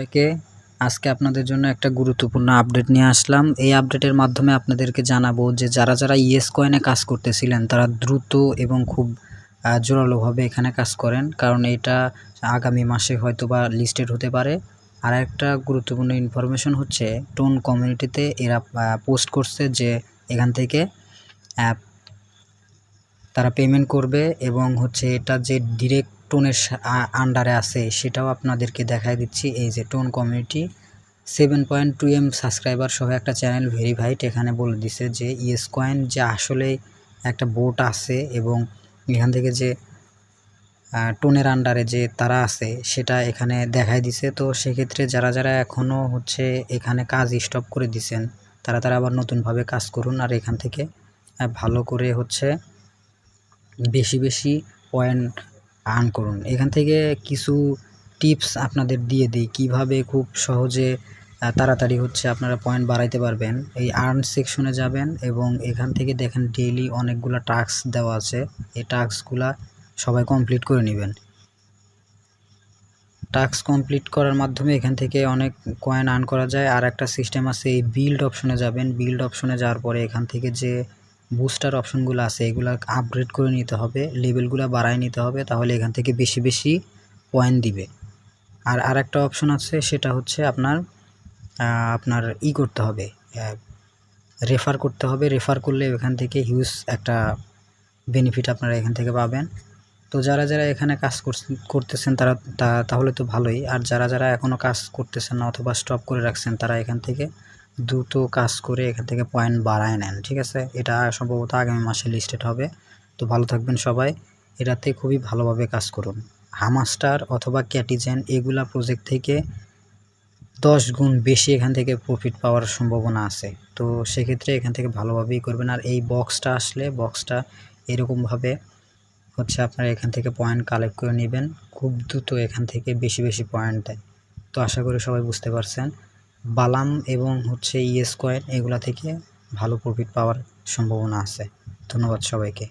সবাইকে আজকে আপনাদের জন্য একটা গুরুত্বপূর্ণ আপডেট নিয়ে আসলাম। এই আপডেটের মাধ্যমে আপনাদেরকে জানাব যে যারা যারা ইয়েস কয়েনে কাজ করতেছিলেন, তারা দ্রুত এবং খুব জোরালোভাবে এখানে কাজ করেন। কারণ এটা আগামী মাসে হয়তো বা লিস্টেড হতে পারে। আর একটা গুরুত্বপূর্ণ ইনফরমেশন হচ্ছে টোন কমিউনিটিতে এরা পোস্ট করছে যে এখান থেকে তারা পেমেন্ট করবে এবং হচ্ছে এটা যে ডিরেক্ট টোনের আন্ডারে আছে, সেটাও আপনাদেরকে দেখাই দিচ্ছি। এই যে tone community seven point two M subscriber সহ একটা চ্যানেল ভেরিফাইড এখানে বলে দিছে যে ইয়েস কয়েন যে আসলে একটা বোট আছে এবং এখান থেকে যে টোনের আন্ডারে যে তারা আছে, সেটা এখানে দেখাই দিছে। তো সেক্ষেত্রে যারা যারা এখনও হচ্ছে এখানে কাজ স্টপ করে দিছেন, তারা তারা আবার নতুনভাবে কাজ করুন। আর এখান থেকে ভালো করে হচ্ছে বেশি বেশি পয়েন্ট আর্ন করুন। এখান থেকে কিছু টিপস আপনাদের দিয়ে দিই। কীভাবে খুব সহজে তাড়াতাড়ি হচ্ছে আপনারা পয়েন্ট বাড়াইতে পারবেন। এই আর্ন সেকশনে যাবেন এবং এখান থেকে দেখেন ডেইলি অনেকগুলো টাস্ক দেওয়া আছে। এই টাস্কগুলা সবাই কমপ্লিট করে নেবেন। টাস্ক কমপ্লিট করার মাধ্যমে এখান থেকে অনেক কয়েন আর্ন করা যায়। আর একটা সিস্টেম আছে এই বিল্ড অপশনে যাবেন। বিল্ড অপশনে যাওয়ার পরে এখান থেকে যে বুস্টার অপশনগুলো আছে, এগুলো আপগ্রেড করে নিতে হবে লেভেলগুলো বাড়ায় নিতে হবে, তাহলে এখান থেকে বেশি বেশি পয়েন্ট দিবে। আর আরেকটা অপশন আছে, সেটা হচ্ছে আপনার আপনার ই করতে হবে রেফার করতে হবে রেফার করলে এখান থেকে হিউজ একটা বেনিফিট আপনারা এখান থেকে পাবেন। তো যারা যারা এখানে কাজ করতেছেন তারা তাহলে তো ভালোই, আর যারা যারা এখনও কাজ করতেছেন না অথবা স্টপ করে রাখছেন তারা এখান থেকে দ্রুত কাজ করে এখান থেকে পয়েন্ট বাড়ায় নেন, ঠিক আছে? এটা সম্ভবত আগামী মাসে লিস্টেড হবে। তো ভালো থাকবেন সবাই। এটাতে খুবই ভালোভাবে কাজ করুন। হামাস্টার অথবা ক্যাটিজেন এগুলা প্রজেক্ট থেকে দশ গুণ বেশি এখান থেকে প্রফিট পাওয়ার সম্ভাবনা আছে। তো সেক্ষেত্রে এখান থেকে ভালোভাবেই করবেন। আর এই বক্সটা আসলে বক্সটা এরকমভাবে হচ্ছে আপনারা এখান থেকে পয়েন্ট কালেক্ট করে নেবেন। খুব দ্রুত এখান থেকে বেশি বেশি পয়েন্ট দেয়। তো আশা করি সবাই বুঝতে পারছেন। বালাম এবং হচ্ছে ই স্কোয়ার এগুলা থেকে ভালো প্রফিট পাওয়ার সম্ভাবনা আছে। ধন্যবাদ সবাইকে।